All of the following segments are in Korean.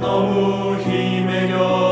너무 힘에 겨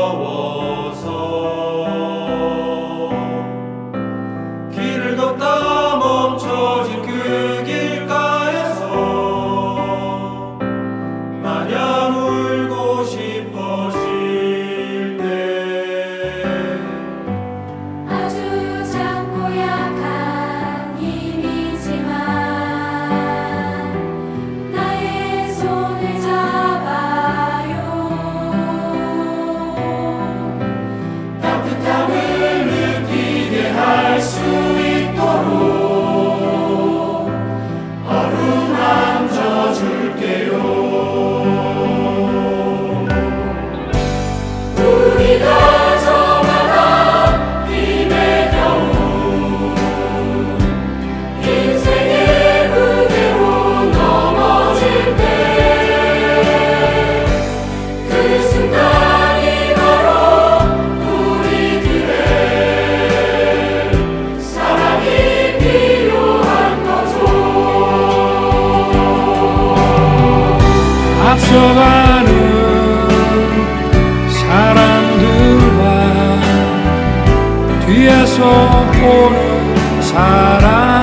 앞서가는 사람들과 뒤에서 보는 사람.